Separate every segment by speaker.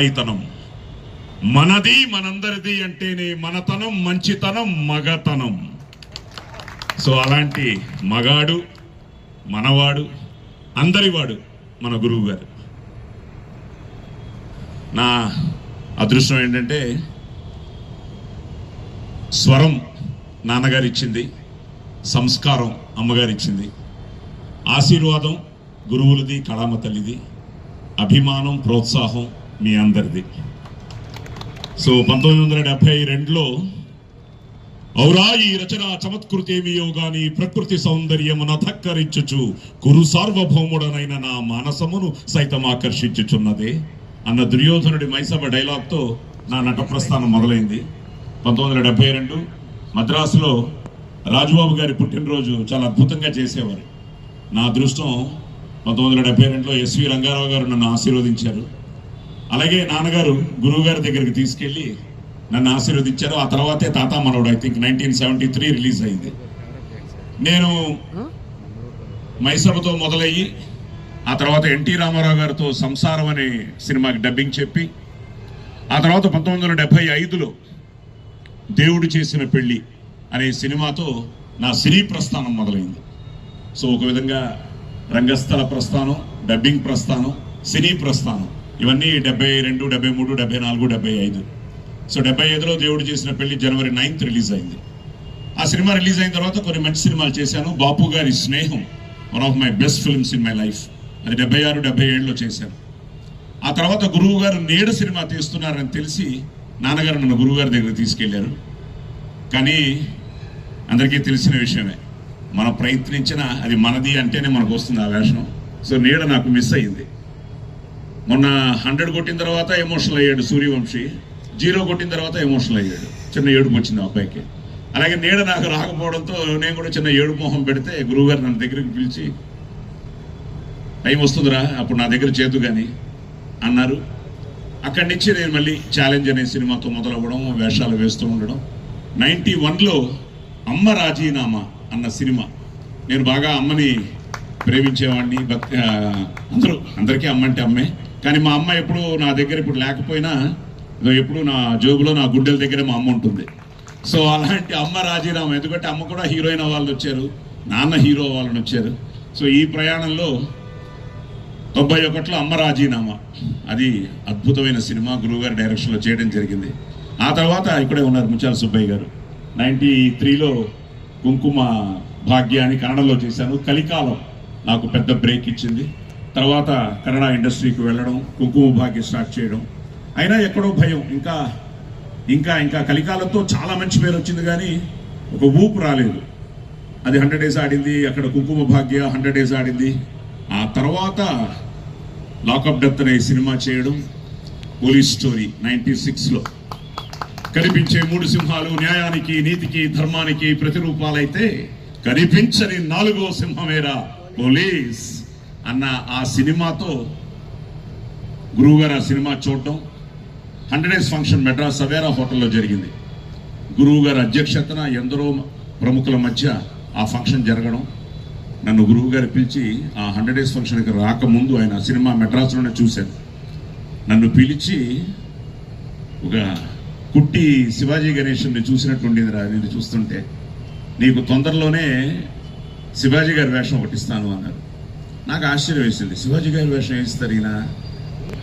Speaker 1: పరాయితనం మనది మనందరిది అంటేనే మనతనం మంచితనం మగతనం. సో అలాంటి మగాడు మనవాడు అందరివాడు మన గురువు గారు. నా అదృష్టం ఏంటంటే స్వరం నాన్నగారు ఇచ్చింది సంస్కారం అమ్మగారు ఇచ్చింది. ఆశీర్వాదం గురువులది కళామ తల్లిది అభిమానం ప్రోత్సాహం మీ అందరిది. సో పంతొమ్మిది వందల డెబ్బై రెండులో ఔరా ఈ రచన చమత్కృతేమియో గాని ప్రకృతి సౌందర్యమున ధక్కరించుచు కురు సార్వభౌముడనైన నా మానసమును సైతం ఆకర్షించుచున్నదే అన్న దుర్యోధనుడి మైసభ డైలాగ్తో నా నట ప్రస్థానం మొదలైంది. పంతొమ్మిది వందల డెబ్బై రెండు మద్రాసులో రాజుబాబు గారి పుట్టినరోజు చాలా అద్భుతంగా చేసేవారు. నా అదృష్టం పంతొమ్మిది వందల డెబ్బై రెండులో ఎస్వి రంగారావు గారు నన్ను ఆశీర్వదించారు. అలాగే నాన్నగారు గురువు గారి దగ్గరికి తీసుకెళ్ళి నన్ను ఆశీర్వదించారు. ఆ తర్వాతే తాత మనోడు I think nineteen seventy three release అయింది. నేను మైసభతో మొదలయ్యి ఆ తర్వాత ఎన్టీ రామారావు గారితో సంసారం అనే సినిమాకి డబ్బింగ్ చెప్పి ఆ తర్వాత పంతొమ్మిది వందల డెబ్బై ఐదులో దేవుడు చేసిన పెళ్ళి అనే సినిమాతో నా సినీ ప్రస్థానం మొదలైంది. సో ఒక విధంగా రంగస్థల ప్రస్థానం డబ్బింగ్ ప్రస్థానం సినీ ప్రస్థానం. ఇవన్నీ డెబ్బై రెండు డెబ్బై మూడు డెబ్బై నాలుగు డెబ్బై ఐదు. సో డెబ్బై ఐదులో దేవుడు చేసిన పెళ్ళి జనవరి నైన్త్ రిలీజ్ అయింది. ఆ సినిమా రిలీజ్ అయిన తర్వాత కొన్ని మంచి సినిమాలు చేశాను. బాపు గారి స్నేహం one of my best films in my life అది డెబ్బై ఆరు డెబ్బై ఏడులో చేశాను. ఆ తర్వాత గురువు గారు నేడు సినిమా తీస్తున్నారని తెలిసి నాన్నగారు నన్ను గురువుగారి దగ్గర తీసుకెళ్ళారు. కానీ అందరికీ తెలిసిన విషయమే మనం ప్రయత్నించినా అది మనది అంటేనే మనకు వస్తుంది ఆ వేషం. సో నీడ నాకు మిస్ అయ్యింది. మొన్న హండ్రెడ్ కొట్టిన తర్వాత ఎమోషనల్ అయ్యాడు సూర్యవంశీ. జీరో కొట్టిన తర్వాత ఎమోషనల్ అయ్యాడు. చిన్న ఏడుపు వచ్చింది అబ్బాయికి. అలాగే నీడ నాకు రాకపోవడంతో నేను కూడా చిన్న ఏడు మొహం పెడితే గురువుగారు నన్ను దగ్గరికి పిలిచి టైం వస్తుందిరా అప్పుడు నా దగ్గర చేతు కానీ అన్నారు. అక్కడి నుంచి నేను మళ్ళీ ఛాలెంజ్ అనే సినిమాతో మొదలవ్వడం వేషాలు వేస్తూ ఉండడం. నైంటీ వన్లో అమ్మ రాజీనామా అన్న సినిమా. నేను బాగా అమ్మని ప్రేమించేవాడిని భక్తి అందరూ అందరికీ అమ్మ అంటే అమ్మే. కానీ మా అమ్మ ఎప్పుడు నా దగ్గర ఇప్పుడు లేకపోయినా ఎప్పుడు నా జోబులో నా గుడ్డల దగ్గర మా అమ్మ ఉంటుంది. సో అలాంటి అమ్మ రాజీనామా. ఎందుకంటే అమ్మ కూడా హీరోయిన్ వాళ్ళు వచ్చారు నాన్న హీరో వాళ్ళని వచ్చారు. సో ఈ ప్రయాణంలో తొంభై ఒకటిలో అమ్మ రాజీనామా. అది అద్భుతమైన సినిమా గురువుగారి డైరెక్షన్లో చేయడం జరిగింది. ఆ తర్వాత ఇక్కడే ఉన్నారు ముచ్చాల సుబ్బయ్య గారు. నైంటీ త్రీలో కుంకుమ భాగ్యాన్ని కన్నడలో చేశాను. కలికాలం నాకు పెద్ద బ్రేక్ ఇచ్చింది. తర్వాత కన్నడ ఇండస్ట్రీకి వెళ్ళడం కుంకుమ భాగ్య స్టార్ట్ చేయడం. అయినా ఎక్కడో భయం ఇంకా ఇంకా ఇంకా కలికాలంతో చాలా మంచి పేరు వచ్చింది కానీ ఒక ఊపు రాలేదు. అది హండ్రెడ్ డేస్ ఆడింది అక్కడ కుంకుమ భాగ్య హండ్రెడ్ డేస్ ఆడింది. ఆ తర్వాత లాకప్ డెత్ అనే సినిమా చేయడం పోలీస్ స్టోరీ నైన్టీ సిక్స్లో కనిపించే మూడు సింహాలు న్యాయానికి నీతికి ధర్మానికి ప్రతిరూపాలైతే కనిపించని నాలుగో సింహమేరా పోలీస్. అన్న ఆ సినిమాతో గురువుగారు ఆ సినిమా చూడటం. Hundred days function Madras Savera హోటల్లో జరిగింది. గురువు గారి అధ్యక్షతన ఎందరో ప్రముఖుల మధ్య ఆ ఫంక్షన్ జరగడం. నన్ను గురువు గారు పిలిచి ఆ హండ్రెడ్ డేస్ ఫంక్షన్కి రాకముందు ఆయన సినిమా మెడ్రాస్లోనే చూశాను నన్ను పిలిచి ఒక కుట్టి శివాజీ గణేషుని చూసినట్టుండేదిరా నేను చూస్తుంటే. నీకు తొందరలోనే శివాజీ గారి వేషం ఒకటిస్తాను అన్నారు. నాకు ఆశ్చర్యం వేసింది. శివాజీ గారి వేషం వేస్తారు ఈయన?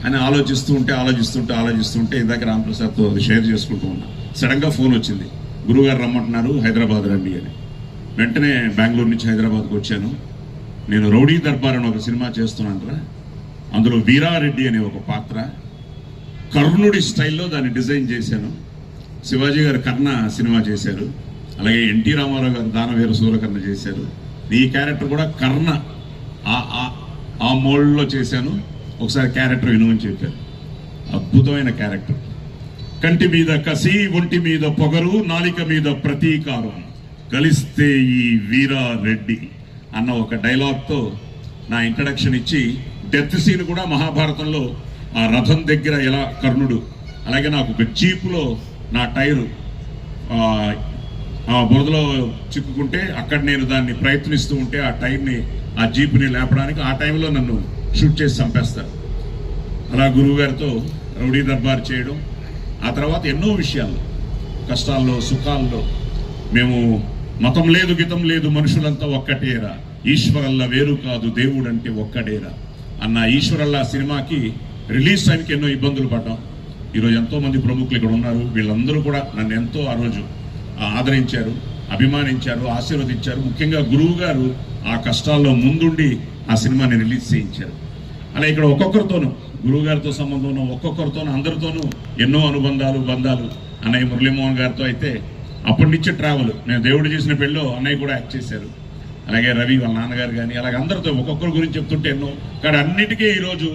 Speaker 1: అని ఆలోచిస్తూ ఉంటే ఆలోచిస్తుంటే ఆలోచిస్తుంటే ఇందాక రామప్రసాద్తో అది షేర్ చేసుకుంటూ ఉన్నా. సడన్గా ఫోన్ వచ్చింది. గురువుగారు రమ్మంటున్నారు హైదరాబాద్ రండి అని. వెంటనే బెంగళూరు నుంచి హైదరాబాద్కి వచ్చాను. నేను రౌడీ దర్బార్ అని ఒక సినిమా చేస్తున్నాను అందులో వీరారెడ్డి అనే ఒక పాత్ర. కర్ణుడి స్టైల్లో దాన్ని డిజైన్ చేశాను. శివాజీ గారు కర్ణ సినిమా చేశారు. అలాగే ఎన్టీ రామారావు గారు దానవీర సూరకర్ణ చేశారు. ఈ క్యారెక్టర్ కూడా కర్ణ. మోల్డ్లో చేశాను. ఒకసారి క్యారెక్టర్ వినుమని చెప్పారు. అద్భుతమైన క్యారెక్టర్. కంటి మీద కసి ఒంటి మీద పొగరు నాలిక మీద ప్రతీకారం. కలిస్తే ఈ వీరారెడ్డి అన్న ఒక డైలాగ్తో నా ఇంట్రడక్షన్ ఇచ్చి డెత్ సీన్ కూడా మహాభారతంలో ఆ రథం దగ్గర ఎలా కర్ణుడు అలాగే నాకు ఒక జీపులో నా టైరు ఆ బురదలో చిక్కుకుంటే అక్కడ నేను దాన్ని ప్రయత్నిస్తూ ఉంటే ఆ టైర్ని ఆ జీపుని లేపడానికి ఆ టైంలో నన్ను షూట్ చేసి చంపేస్తారు. అలా గురువు గారితో రౌడీ దర్బార్ చేయడం ఆ తర్వాత ఎన్నో విషయాలు కష్టాల్లో సుఖాల్లో మేము మతం లేదు గితం లేదు మనుషులంతా ఒక్కటేరా. ఈశ్వరల్లా వేరు కాదు దేవుడంటే ఒక్కడేరా అన్న ఈశ్వరల్లా సినిమాకి రిలీజ్ టైంకి ఎన్నో ఇబ్బందులు పడ్డాం. ఈరోజు ఎంతో మంది ప్రముఖులు ఇక్కడ ఉన్నారు. వీళ్ళందరూ కూడా నన్ను ఎంతో ఆ రోజు ఆదరించారు అభిమానించారు ఆశీర్వదించారు. ముఖ్యంగా గురువు గారు ఆ కష్టాల్లో ముందుండి ఆ సినిమాని రిలీజ్ చేయించారు. అలా ఇక్కడ ఒక్కొక్కరితోనూ గురువు గారితో సంబంధం ఒక్కొక్కరితోనూ అందరితోనూ ఎన్నో అనుబంధాలు బంధాలు. అన్నయ్య మురళీమోహన్ గారితో అయితే అప్పటి నుంచి ట్రావెల్. నేను దేవుడు చేసిన పెళ్ళిలో అన్నయ్య కూడా యాక్ట్ చేశారు. అలాగే రవి వాళ్ళ నాన్నగారు కానీ అలాగే అందరితో ఒక్కొక్కరి గురించి చెప్తుంటే ఎన్నో. కానీ అన్నిటికీ ఈరోజు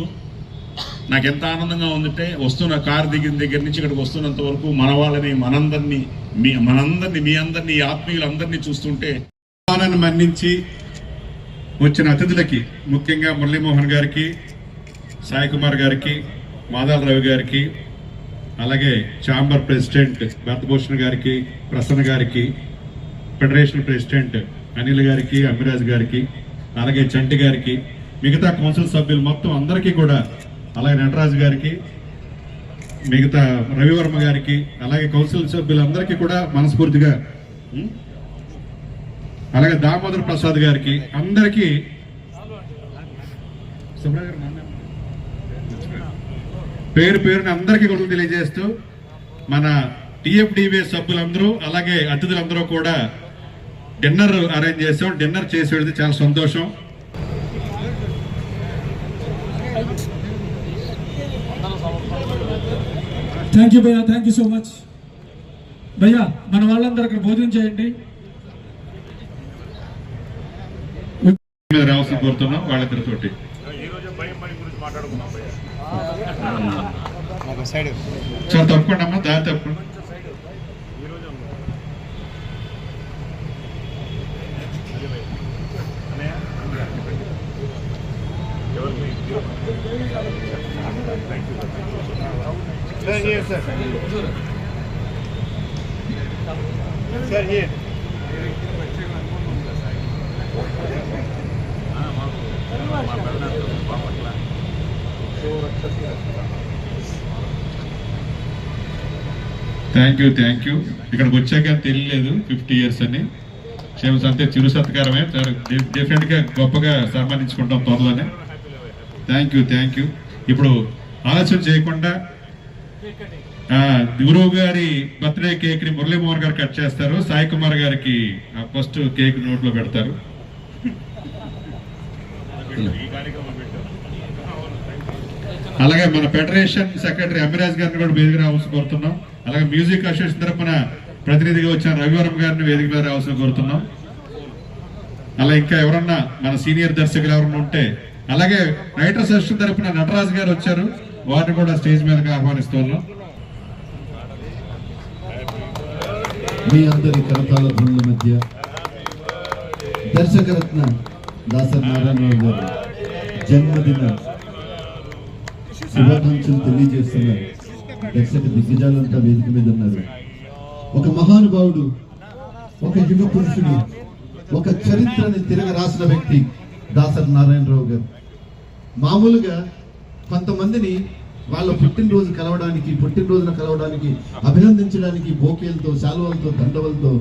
Speaker 1: నాకు ఎంత ఆనందంగా ఉందంటే వస్తున్న కారు దిగిన దగ్గర నుంచి ఇక్కడికి వస్తున్నంత వరకు మన వాళ్ళని మనందరినీ మీ మనందరినీ మీ అందరినీ ఆత్మీయులందరినీ చూస్తుంటే
Speaker 2: మన్నించి వచ్చిన అతిథులకి ముఖ్యంగా మురళీమోహన్ గారికి సాయి కుమార్ గారికి మాదాలరావు రవి గారికి అలాగే ఛాంబర్ ప్రెసిడెంట్ భరతభూషణ్ గారికి ప్రసన్న గారికి ఫెడరేషన్ ప్రెసిడెంట్ అనిల్ గారికి అమిరాజ్ గారికి అలాగే చంటి గారికి మిగతా కౌన్సిల్ సభ్యులు మొత్తం అందరికీ కూడా అలాగే నటరాజు గారికి మిగతా రవివర్మ గారికి అలాగే కౌన్సిల్ సభ్యులందరికీ కూడా మనస్ఫూర్తిగా అలాగే దామోదర్ ప్రసాద్ గారికి అందరికీ పేరు పేరుని అందరికీ కూడా తెలియజేస్తూ మన టిఎఫ్డివే సభ్యులందరూ అలాగే అతిథులందరూ కూడా డిన్నర్ అరేంజ్ చేసాం. డిన్నర్ చేసి వెళితే చాలా సంతోషం.
Speaker 3: థ్యాంక్ యూ భయ్యా. థ్యాంక్ యూ సో మచ్ భయ్యా మన వాళ్ళందరూ అక్కడ భోజనం చేయండి.
Speaker 2: మీద కోరుతున్నాం వాళ్ళిద్దరితోటి. చాలా తప్పకుండా అమ్మా దారి తప్పకుండా. థ్యాంక్ యూ థ్యాంక్ యూ ఇక్కడికి వచ్చాక తెలియలేదు ఫిఫ్టీ ఇయర్స్ అని. క్షేమ అంతే చిరు సత్కారమే. డిఫరెంట్గా గొప్పగా సన్మానించుకుంటాం త్వరలోనే. థ్యాంక్ యూ థ్యాంక్ యూ ఇప్పుడు ఆలస్యం చేయకుండా గురువు గారి బర్త్డే కేక్ని మురళీమోహన్ గారు కట్ చేస్తారు. సాయి కుమార్ గారికి ఫస్ట్ కేక్ నోట్లో పెడతారు. అలాగే మన ఫెడరేషన్ సెక్రటరీ అమిరాజ్ గారిని కూడా వేదిక అవసరం కోరుతున్నాం. అలాగే మ్యూజిక్ అసోసియేషన్ తరఫున ప్రతినిధిగా వచ్చిన రవివరం గారిని వేదిక మీద రావాల్సిన కోరుతున్నాం. అలా ఇంకా ఎవరన్నా మన సీనియర్ దర్శకులు ఎవరన్నా ఉంటే అలాగే రైటర్ అసోసియేషన్ తరఫున నటరాజ్ గారు వచ్చారు. వారిని కూడా స్టేజ్ మీదకి ఆహ్వానిస్తున్నాం
Speaker 4: మీ అందరి కరతాల ధ్వనుల మధ్య దర్శకరత్న దాసరి నారాయణరావు గారు జన్మదిన శుభాకాంక్షలు తెలియజేస్తున్నారు. దర్శక దిగ్గజాలంతా వేదిక మీద ఉన్నారు. ఒక మహానుభావుడు ఒక యుగ పురుషుడు ఒక చరిత్రని తిరగ రాసిన వ్యక్తి దాసరి నారాయణరావు గారు. మామూలుగా కొంతమందిని వాళ్ళ పుట్టినరోజు కలవడానికి పుట్టినరోజున కలవడానికి అభినందించడానికి బోకేలతో శాలువలతో దండవలతో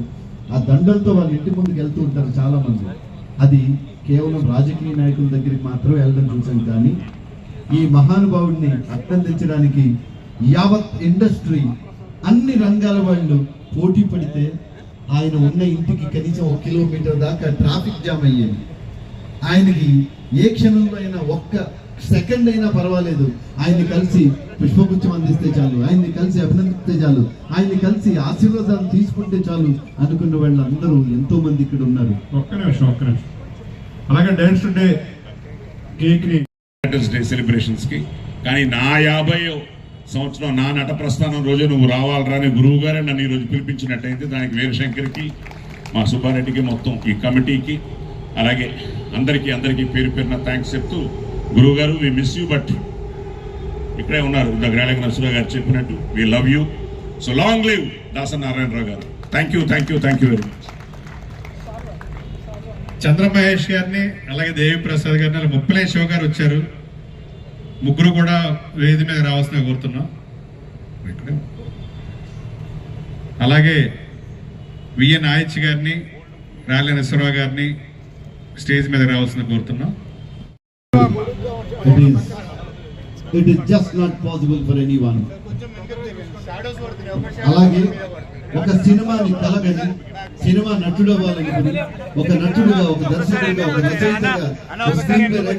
Speaker 4: ఆ దండలతో వాళ్ళ ఇంటి ముందుకు వెళ్తూ ఉంటారు చాలా మంది అది కేవలం రాజకీయ నాయకుల దగ్గరికి మాత్రమే వెళ్ళడం చూసాం కానీ ఈ మహానుభావుడిని అభినందించడానికి యావత్ ఇండస్ట్రీ అన్ని రంగాల వాళ్ళు పోటీ పడితే ఆయన ఉన్న ఇంటికి కనీసం ఒక కిలోమీటర్ దాకా ట్రాఫిక్ జామ్ అయ్యేది. ఆయనకి ఏ క్షణంలో అయినా ఒక్క సెకండ్ అయినా పర్వాలేదు. ఆయన్ని కలిసి పుష్పగుచ్చం అందిస్తే చాలు ఆయన్ని కలిసి అభినందిస్తే చాలు ఆయన్ని కలిసి ఆశీర్వాదాలు తీసుకుంటే చాలు అనుకున్న వాళ్ళు అందరూ ఎంతో మంది ఇక్కడ ఉన్నారు.
Speaker 2: ఒక్క నిమిషం ఒక్క నిమిషం. అలాగే డాన్స్ డే కేక్ని
Speaker 1: డే సెలబ్రేషన్స్కి. కానీ నా యాభై సంవత్సరం నా నట ప్రస్థానం రోజు నువ్వు రావాలరా అని గురువు గారే నన్ను ఈరోజు పిలిపించినట్టయితే దానికి వీరశంకర్కి మా సుబ్బారెడ్డికి మొత్తం ఈ కమిటీకి అలాగే అందరికీ అందరికీ పేరు పేరున థ్యాంక్స్ చెప్తూ గురువు గారు వి మిస్ యూ బట్ ఇక్కడే ఉన్నారు. దగ్గరాళ నరసురావు గారు చెప్పినట్టు we love you so long live Dasanarayanarao గారు. Thank you thank you thank you very much
Speaker 2: Chandramahesh గారిని అలాగే దేవి ప్రసాద్ గారిని ముప్పలే శివ గారు వచ్చారు. ముగ్గురు కూడా వేది మీద రావాల్సిన కోరుతున్నాం ఇక్కడే. అలాగే విఎన్ నాయచ్ గారిని రాళ్ళ నరసరావు గారిని స్టేజ్ మీద రావాల్సిన కోరుతున్నాం.
Speaker 4: అలాగే ఒక సినిమాని కలగని సినిమా నటుడు అవ్వాలనుకుని ఒక నటుడుగా ఒక దర్శకుడిగా ఒక రచయితగా ఒక స్క్రీన్ ప్లే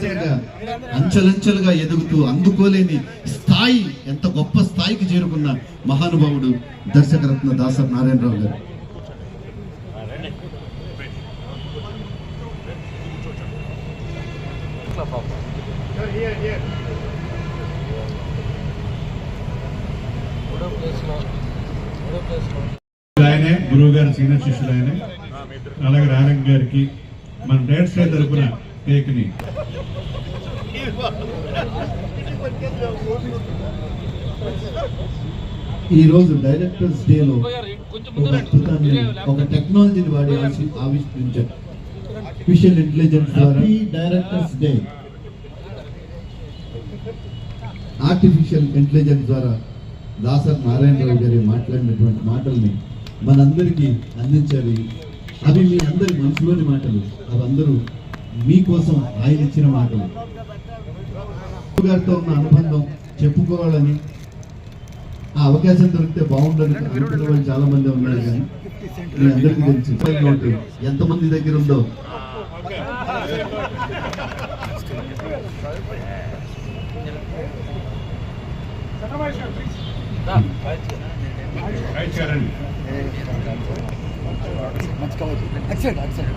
Speaker 4: అంచెలంచెలుగా ఎదుగుతూ అందుకోలేని స్థాయి ఎంత గొప్ప స్థాయికి చేరుకున్న మహానుభావుడు దర్శకరత్న దాసర్ నారాయణరావు గారు.
Speaker 2: గురువు గారు సీనియర్ శిష్యులు ఆయనే అలాగే రారంగ్ గారికి మన డైరెక్టర్ తరపున కేక్ని
Speaker 4: ఈ రోజు డైరెక్టర్స్ డేలో ఒక అద్భుతాన్ని ఒక టెక్నాలజీని వాడి ఆవి- ఆవిష్కరించారు. ఆర్టిఫిషియల్ ఇంటెలిజెన్స్ ద్వారా. డైరెక్టర్స్ డే ఆర్టిఫిషియల్ ఇంటెలిజెన్స్ ద్వారా దాసర్ నారాయణరావు గారి మాట్లాడినటువంటి మాటల్ని మనందరికీ అందించాలి. అవి మీ అందరి మనసులోని మాటలు. అవి అందరూ మీకోసం ఆయన ఇచ్చిన మాటలు. గారితో ఉన్న అనుబంధం చెప్పుకోవాలని ఆ అవకాశం దొరికితే బాగుండదు అనుకున్న వాళ్ళు చాలా మంది ఉన్నారు కానీ మీ అందరికీ తెలుసు. ఎంతమంది దగ్గర ఉందో.
Speaker 2: మంచి కావచ్చు
Speaker 5: అటు సైడ్ అటు సైడ్